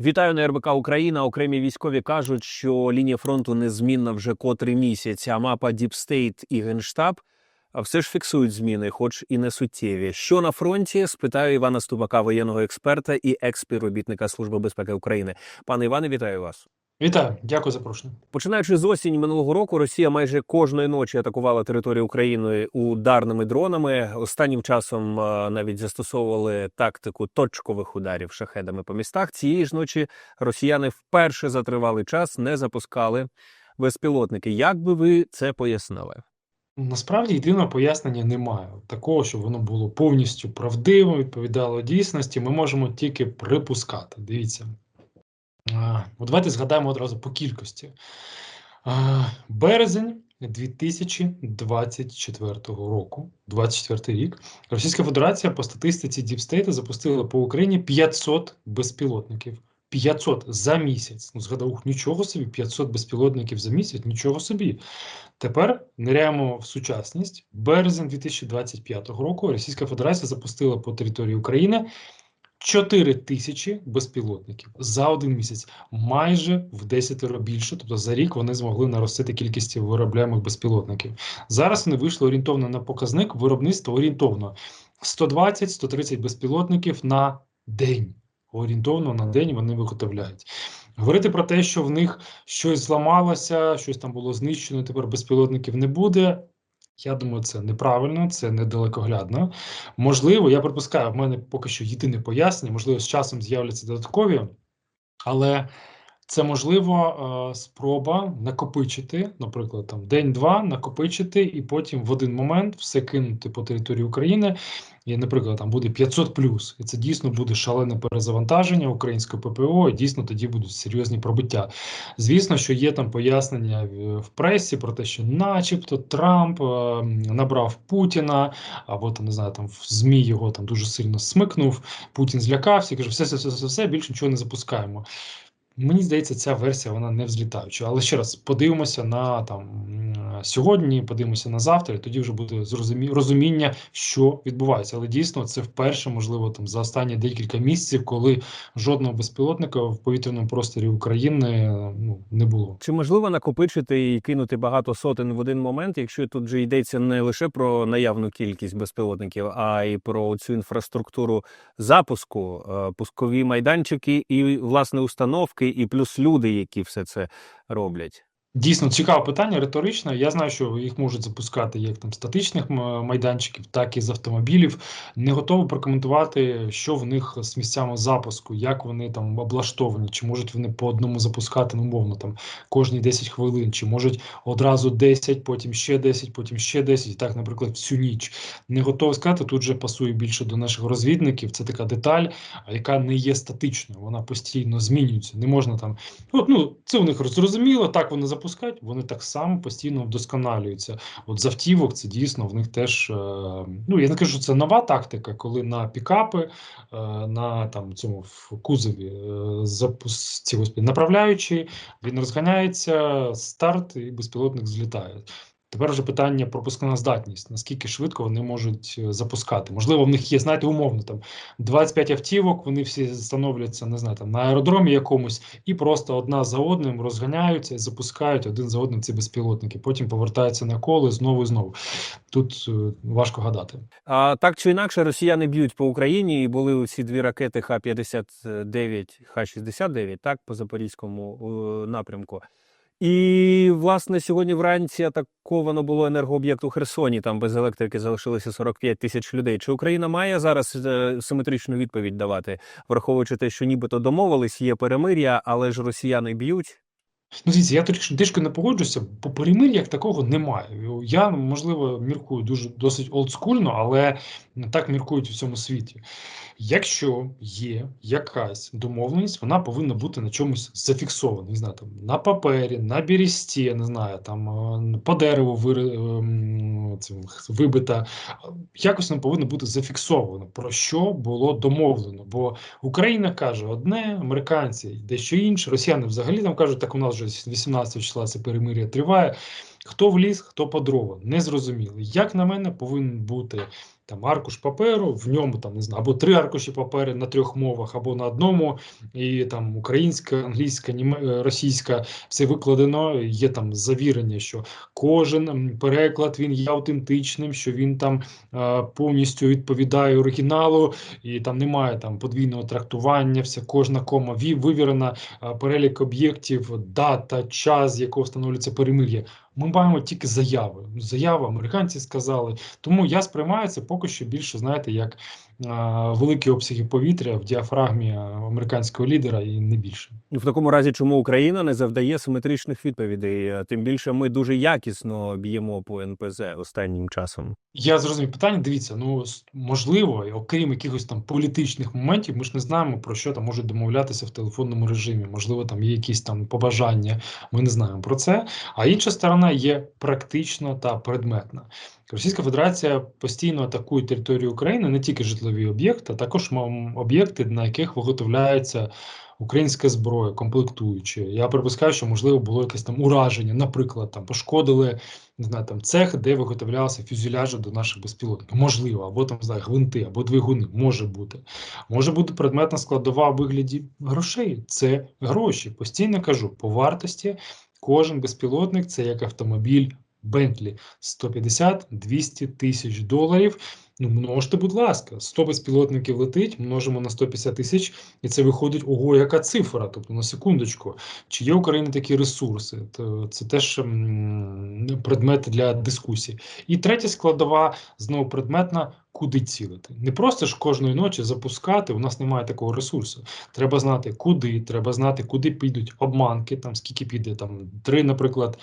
Вітаю на РБК Україна. Окремі військові кажуть, що лінія фронту незмінна вже котрий місяць. А мапа Діпстейт і Генштаб все ж фіксують зміни, хоч і не суттєві. Що на фронті? спитаю Івана Ступака, воєнного експерта і експіробітника Служби безпеки України. Пане Іване, вітаю вас. Вітаю, дякую за запрошення. Починаючи з осінь минулого року, Росія майже кожної ночі атакувала територію України ударними дронами. Останнім часом е, навіть застосовували тактику точкових ударів шахедами по містах. Цієї ж ночі росіяни вперше за тривалий час не запускали безпілотники. Як би ви це пояснили? Насправді єдиного пояснення немає. Такого, щоб воно було повністю правдивим, відповідало дійсності. Ми можемо тільки припускати. Дивіться. А, давайте згадаємо одразу по кількості. Березень 2024 року, 24 рік, Російська Федерація по статистиці Діпстейта запустила по Україні 500 безпілотників. 500 за місяць. Ну, згадав, нічого собі, 500 безпілотників за місяць, нічого собі. Тепер ниряємо в сучасність. Березень 2025 року Російська Федерація запустила по території України 4 тисячі безпілотників за один місяць, майже в 10 більше. Тобто за рік вони змогли наростити кількість виробляємих безпілотників. Зараз вони вийшли орієнтовно на показник виробництва орієнтовно 120-130 безпілотників на день. Орієнтовно на день вони виготовляють. Говорити про те, що в них щось зламалося, щось там було знищено, тепер безпілотників не буде. Я думаю, це неправильно, це недалекоглядно. Можливо, я припускаю, в мене поки що єдине пояснення, можливо, з часом з'являться додаткові, але це можливо е, спроба накопичити, наприклад, там день-два накопичити і потім в один момент все кинути по території України. І, наприклад, там буде 500 плюс, і це дійсно буде шалене перезавантаження українського ППО, і дійсно тоді будуть серйозні пробиття. Звісно, що є там пояснення в, пресі про те, що, начебто, Трамп е, набрав Путіна, або там не знаю, там в ЗМІ його там дуже сильно смикнув. Путін злякався, каже, все, все, все, все, все, більше нічого не запускаємо. Мені здається, ця версія вона не взлітаюча. Але ще раз подивимося на там сьогодні, подивимося на завтра, і тоді вже буде зрозумі... розуміння, що відбувається. Але дійсно це вперше, можливо, там за останні декілька місяців, коли жодного безпілотника в повітряному просторі України ну не було. Чи можливо накопичити і кинути багато сотень в один момент, якщо тут же йдеться не лише про наявну кількість безпілотників, а й про цю інфраструктуру запуску, е, пускові майданчики і власне установки, і плюс люди, які все це роблять? Дійсно цікаве питання, риторичне. Я знаю, що їх можуть запускати як там статичних майданчиків, так і з автомобілів. Не готовий прокоментувати, що в них з місцями запуску, як вони там облаштовані, чи можуть вони по одному запускати, ну, умовно, там кожні 10 хвилин, чи можуть одразу 10, потім ще 10, потім ще 10, і так, наприклад, всю ніч. Не готовий сказати. Тут же пасує більше до наших розвідників. Це така деталь, яка не є статичною. Вона постійно змінюється. Не можна там. От, ну це у них зрозуміло, так вони запускають, вони так само постійно вдосконалюються. От з автівок це дійсно в них теж. е, Ну я не кажу, що це нова тактика, коли на пікапи, е, на там цьому в кузові е, запус ці господи, він розганяється, старт і безпілотник злітає. Тепер вже питання пропускна здатність, наскільки швидко вони можуть е, запускати. Можливо, в них є, знаєте, умовно там 25 автівок, вони всі становляться, не знаю, там на аеродромі якомусь, і просто одна за одним розганяються і запускають один за одним ці безпілотники. Потім повертаються на коло знову і знову. Тут е, важко гадати. А так чи інакше, росіяни б'ють по Україні, і були ці дві ракети Х-59, Х-69, так, по запорізькому е, напрямку. І, власне, сьогодні вранці атаковано було енергооб'єкт у Херсоні. Там без електрики залишилося 45 тисяч людей. Чи Україна має зараз е, симетричну відповідь давати, враховуючи те, що нібито домовились, є перемир'я, але ж росіяни б'ють? Ну, дивіться, я трішки трішки не погоджуся, бо перемир'я як такого немає. Я, можливо, міркую дуже досить олдскульно, але так міркують у всьому світі. Якщо є якась домовленість, вона повинна бути на чомусь зафіксована. Не знаю, там на папері, на бірісті, не знаю, там е, по дереву вири, ем, цим, вибита. Якось вона повинна бути зафіксована, про що було домовлено. Бо Україна каже одне, американці дещо інше, росіяни взагалі там кажуть, так у нас вже з 18 числа це перемир'я триває. Хто в ліс, хто по дрова, не зрозуміло. Як на мене, повинен бути там аркуш паперу, в ньому там не знаю, або три аркуші паперу на трьох мовах, або на одному, і там українська, англійська, німе- е, російська, все викладено. Є там завірення, що кожен переклад він є автентичним, що він там е, повністю відповідає оригіналу, і там немає там подвійного трактування. Вся кожна кома ві- вивірена, е, перелік об'єктів, дата, час, якого встановлюється перемир'я. Ми маємо тільки заяви. Заяви американці сказали. Тому я сприймаю це поки що більше, знаєте, як великі обсяги повітря в діафрагмі американського лідера і не більше. В такому разі, чому Україна не завдає симетричних відповідей? Е, Тим більше ми дуже якісно б'ємо по НПЗ останнім часом. Я зрозумів питання. Дивіться, ну можливо, окрім якихось там політичних моментів, ми ж не знаємо про що там можуть домовлятися в телефонному режимі. Можливо, там є якісь там побажання. Ми не знаємо про це. А інша сторона є практична та предметна. Російська Федерація постійно атакує територію України не тільки житлові об'єкти, а також об'єкти, на яких виготовляється українська зброя, комплектуючі. Я припускаю, що можливо було якесь там ураження. Наприклад, там пошкодили не знаю, там цех, де виготовлялися фюзеляжі до наших безпілотників. Можливо, або там не знаю, гвинти, або двигуни. Може бути. Може бути предметна складова у вигляді грошей. Це гроші. Постійно кажу, по вартості кожен безпілотник це як автомобіль Бентлі 150-200 тисяч доларів. Ну, множте, будь ласка, 100 безпілотників летить, множимо на 150 тисяч, і це виходить ого, яка цифра. Тобто на секундочку. Чи є у України такі ресурси? То це теж предмет для дискусії. І третя складова знову предметна. Куди цілити? Не просто ж кожної ночі запускати. У нас немає такого ресурсу. Треба знати, куди, треба знати, куди підуть обманки. Там скільки піде там три, наприклад.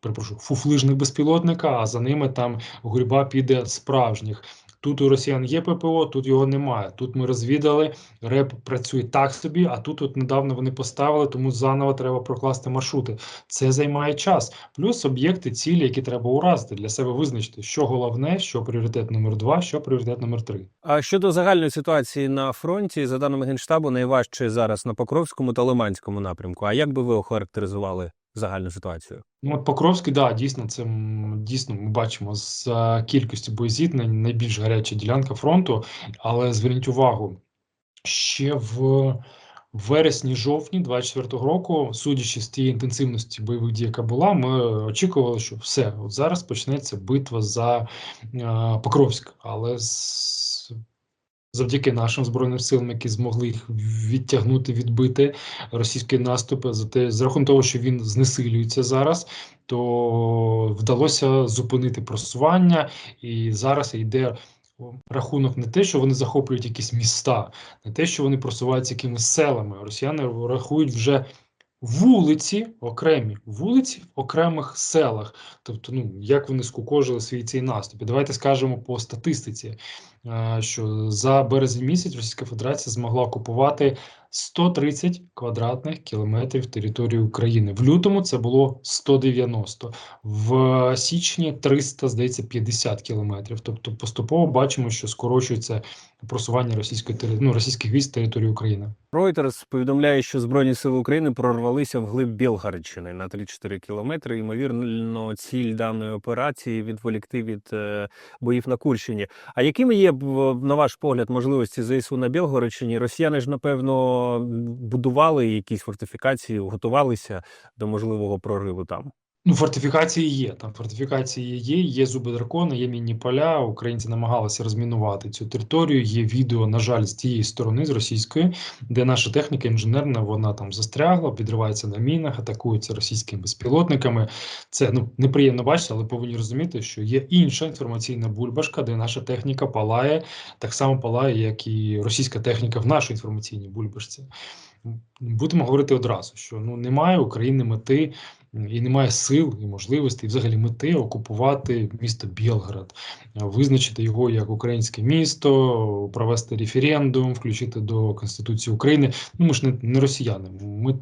Перепрошую, фуфлижних безпілотника, а за ними там гурьба піде справжніх. Тут у росіян є ППО, тут його немає. Тут ми розвідали, РЕП працює так собі, а тут от недавно вони поставили, тому заново треба прокласти маршрути. Це займає час. Плюс об'єкти, цілі, які треба уразити, для себе визначити, що головне, що пріоритет номер два, що пріоритет номер три. А щодо загальної ситуації на фронті, за даними генштабу, найважче зараз на Покровському та Лиманському напрямку. А як би ви охарактеризували загальну ситуацію? Ну, от Покровський, да, дійсно, це дійсно ми бачимо з е, кількістю боєзіткнень найбільш гаряча ділянка фронту, але зверніть увагу, ще в вересні-жовтні 24-го року, судячи з тієї інтенсивності бойових дій, яка була, ми очікували, що все, от зараз почнеться битва за е, Покровськ, але з Завдяки нашим збройним силам, які змогли їх відтягнути, відбити російський наступ, за те, за рахунок того, що він знесилюється зараз, то вдалося зупинити просування, і зараз йде рахунок не те, що вони захоплюють якісь міста, не те, що вони просуваються якимись селами. Росіяни рахують вже вулиці окремі, вулиці в окремих селах. Тобто, ну як вони скукожили свій цей наступ. Давайте скажемо по статистиці, що за березень місяць Російська Федерація змогла окупувати 130 квадратних кілометрів території України. В лютому це було 190, в січні 300, здається, 50 кілометрів. Тобто поступово бачимо, що скорочується просування російської ну, російських військ території України. Reuters повідомляє, що Збройні сили України прорвалися вглиб Білгородщини на 3-4 кілометри. Ймовірно, ціль даної операції відволікти від е, боїв на Курщині. А якими є на ваш погляд можливості ЗСУ на Білгородщині? Росіяни ж напевно будували якісь фортифікації, готувалися до можливого прориву там. Ну, фортифікації є. Там фортифікації є, є зуби дракона, є мінні поля. Українці намагалися розмінувати цю територію. Є відео, на жаль, з тієї сторони, з російської, де наша техніка інженерна, вона там застрягла, підривається на мінах, атакується російськими безпілотниками. Це ну неприємно бачити, але повинні розуміти, що є інша інформаційна бульбашка, де наша техніка палає, так само палає, як і російська техніка в нашій інформаційній бульбашці. Будемо говорити одразу, що ну немає України мети і немає сил і можливостей, і взагалі мети окупувати місто Білград, визначити його як українське місто, провести референдум, включити до Конституції України. Ну ми ж не, не росіяни. Ми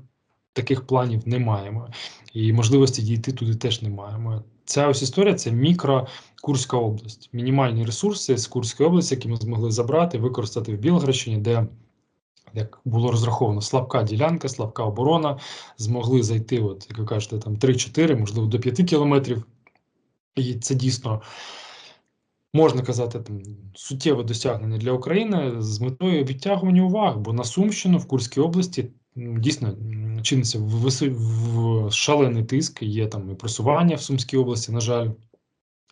таких планів не маємо, і можливості дійти туди теж не маємо. Ця ось історія це мікро Курська область, мінімальні ресурси з Курської області, які ми змогли забрати, використати в Білградщині, де як було розраховано, слабка ділянка, слабка оборона, змогли зайти, от, як ви кажете, там 3-4, можливо, до 5 кілометрів. І це дійсно можна казати, там суттєве досягнення для України з метою відтягування уваги, бо на Сумщину в Курській області дійсно чиниться в шалений тиск. Є там і просування в Сумській області, на жаль.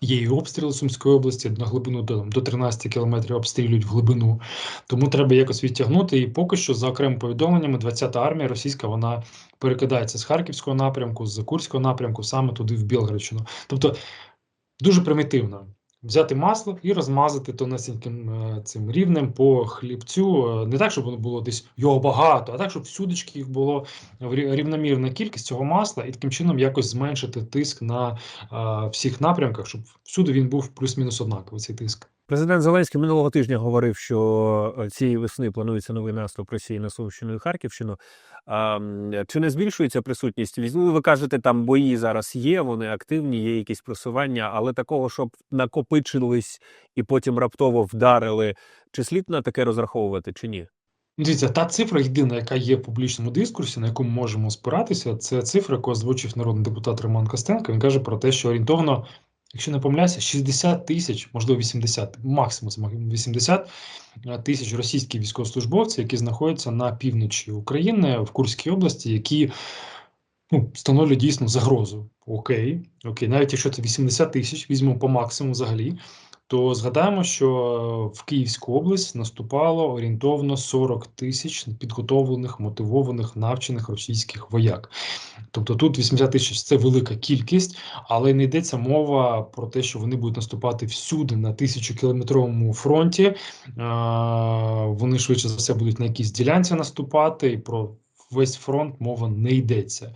Є і обстріли Сумської області на глибину до, до 13 кілометрів обстрілюють в глибину. Тому треба якось відтягнути. І поки що, за окремими повідомленнями, 20-та армія російська вона перекидається з Харківського напрямку, з Курського напрямку, саме туди в Білгородщину. Тобто дуже примітивно. Взяти масло і розмазати тонесеньким е, цим рівнем по хлібцю. Е, Не так, щоб воно було десь його багато, а так, щоб всюдечки їх було рівномірна кількість цього масла, і таким чином якось зменшити тиск на е, всіх напрямках, щоб всюди він був плюс-мінус однаковий цей тиск. Президент Зеленський минулого тижня говорив, що цієї весни планується новий наступ Росії на Сумщину і Харківщину. А, чи не збільшується присутність військ? Ви кажете, там бої зараз є, вони активні, є якісь просування, але такого, щоб накопичились і потім раптово вдарили, чи слід на таке розраховувати, чи ні? Дивіться, та цифра єдина, яка є в публічному дискурсі, на яку ми можемо спиратися, це цифра, яку озвучив народний депутат Роман Костенко. Він каже про те, що орієнтовно, якщо не помиляюся, 60 тисяч, можливо, 80, максимум це 80 тисяч російських військовослужбовців, які знаходяться на півночі України в Курській області, які ну, становлять дійсно загрозу. Окей, окей, навіть якщо це 80 тисяч, візьмемо по максимуму взагалі, то згадаємо, що в Київську область наступало орієнтовно 40 тисяч підготовлених, мотивованих, навчених російських вояк. Тобто тут 80 тисяч це велика кількість, але не йдеться мова про те, що вони будуть наступати всюди на тисячокілометровому фронті. Вони швидше за все будуть на якійсь ділянці наступати, і про весь фронт мова не йдеться.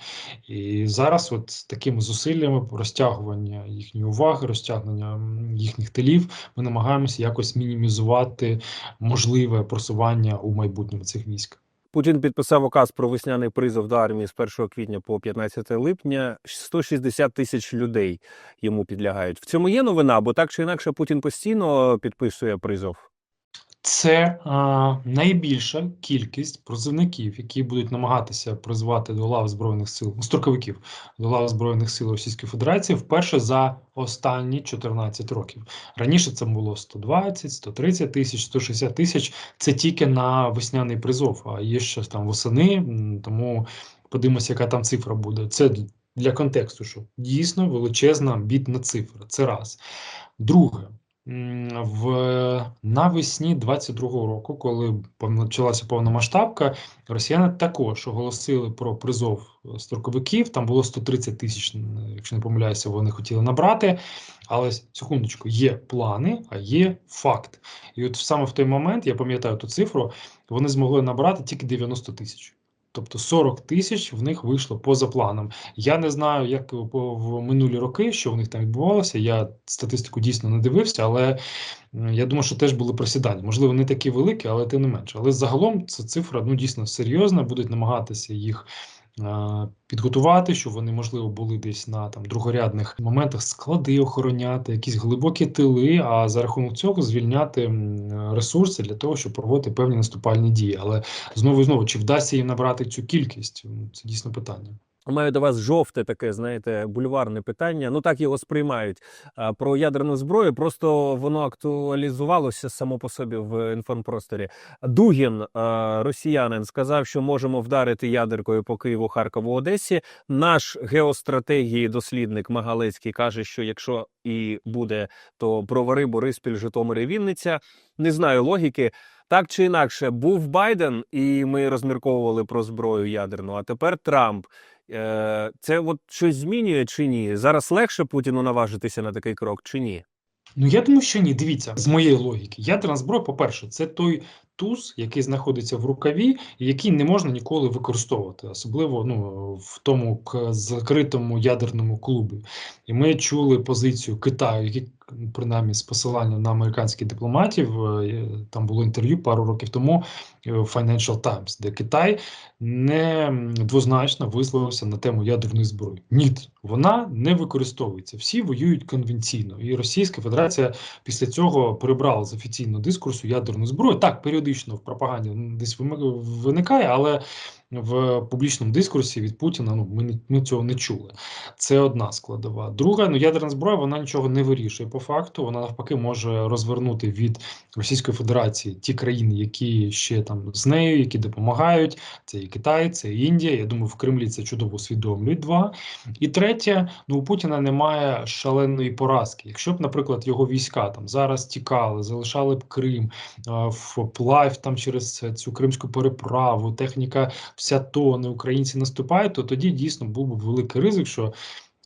І зараз, от такими зусиллями розтягування їхньої уваги, розтягнення їхніх тилів, ми намагаємося якось мінімізувати можливе просування у майбутньому цих військ. Путін підписав указ про весняний призов до армії з 1 квітня по 15 липня. 160 тисяч людей йому підлягають. В цьому є новина, бо так чи інакше Путін постійно підписує призов. Це а, найбільша кількість призовників, які будуть намагатися призвати до лав збройних сил, ну, строковиків до лав збройних сил Російської Федерації вперше за останні 14 років. Раніше це було 120, 130 тисяч, 160 тисяч. Це тільки на весняний призов. А є ще там восени, тому подивимося, яка там цифра буде. Це для контексту, що дійсно величезна бідна цифра. Це раз. Друге. В навесні 22-го року, коли почалася повномасштабка, росіяни також оголосили про призов е, строковиків. Там було 130 тисяч, якщо не помиляюся, вони хотіли набрати. Але секундочку, є плани, а є факт. І от саме в той момент, я пам'ятаю ту цифру, вони змогли набрати тільки 90 тисяч. Тобто 40 тисяч в них вийшло поза планом. Я не знаю, як по- в минулі роки, що в них там відбувалося. Я статистику дійсно не дивився, але я думаю, що теж були просідання. Можливо, не такі великі, але тим не менше. Але загалом ця цифра ну дійсно серйозна. Будуть намагатися їх е, підготувати, щоб вони можливо були десь на там другорядних моментах склади охороняти, якісь глибокі тили. А за рахунок цього звільняти ресурси для того, щоб проводити певні наступальні дії. Але знову і знову, чи вдасться їм набрати цю кількість? Це дійсно питання. Маю до вас жовте таке, знаєте, бульварне питання. Ну так його сприймають про ядерну зброю. Просто воно актуалізувалося само по собі в інформпросторі. Дугін, росіянин, сказав, що можемо вдарити ядеркою по Києву, Харкову, Одесі. Наш геостратегії дослідник Магалецький каже, що якщо і буде, то бровари, Бориспіль, Житомир і Вінниця. Не знаю логіки. Так чи інакше, був Байден, і ми розмірковували про зброю ядерну. А тепер Трамп. Е, Це от щось змінює чи ні? Зараз легше Путіну наважитися на такий крок чи ні? Ну я думаю, що ні. Дивіться, з моєї логіки, ядерна зброя, по-перше, це той туз, який знаходиться в рукаві, і який не можна ніколи використовувати, особливо ну в тому закритому ядерному клубі. І ми чули позицію Китаю, який принаймні з посиланням на американських дипломатів, е, там було інтерв'ю пару років тому е, в Financial Times, де Китай не двозначно висловився на тему ядерної зброї. Ні, вона не використовується. Всі воюють конвенційно, і Російська Федерація після цього прибрала з офіційного дискурсу ядерну зброю. Так, періодично в пропаганді десь виникає, але в публічному дискурсі від Путіна. Ну ми ми цього не чули. Це одна складова. Друга, ну ядерна зброя вона нічого не вирішує по факту. Вона навпаки може розвернути від Російської Федерації ті країни, які ще там з нею, які допомагають. Це і Китай, це і Індія. Я думаю, в Кремлі це чудово усвідомлюють. Два і третє, ну у Путіна немає шаленої поразки. Якщо б, наприклад, його війська там зараз тікали, залишали б Крим, а, вплав там через цю кримську переправу, техніка вся тоне, українці наступають, то тоді дійсно був би великий ризик, що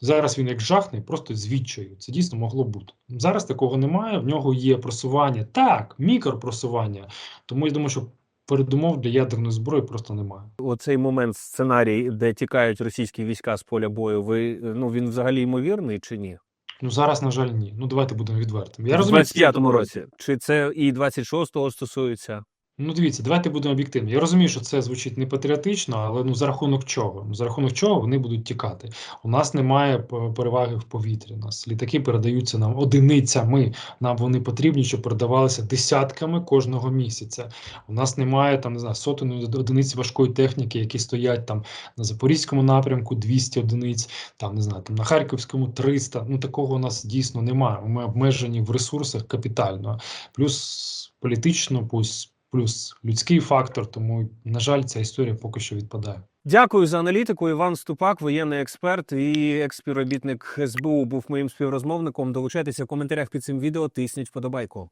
зараз він як жахне, просто звідчаю. Це дійсно могло бути. Зараз такого немає. В нього є просування, так, мікропросування. Тому я думаю, що передумов для ядерної зброї просто немає. Оцей момент, сценарій, де тікають російські війська з поля бою, ви ну він взагалі ймовірний чи ні? Ну зараз, на жаль, ні. Ну давайте будемо відвертими. Я розумію, 25-му році. Чи це і 26-го стосується? Ну, дивіться, давайте будемо об'єктивні. Я розумію, що це звучить не патріотично, але ну за рахунок чого? Ну, за рахунок чого вони будуть тікати? У нас немає переваги в повітрі. У нас літаки передаються нам одиницями. Нам вони потрібні, щоб передавалися десятками кожного місяця. У нас немає там не знаю сотень одиниць важкої техніки, які стоять там на запорізькому напрямку, 200 одиниць, там не знаю, там на харківському 300. Ну такого у нас дійсно немає. Ми обмежені в ресурсах капітально, плюс політично, плюс плюс людський фактор. Тому, на жаль, ця історія поки що відпадає. Дякую за аналітику. Іван Ступак, воєнний експерт і експівробітник СБУ, був моїм співрозмовником. Долучайтеся в коментарях під цим відео. Тисніть вподобайку.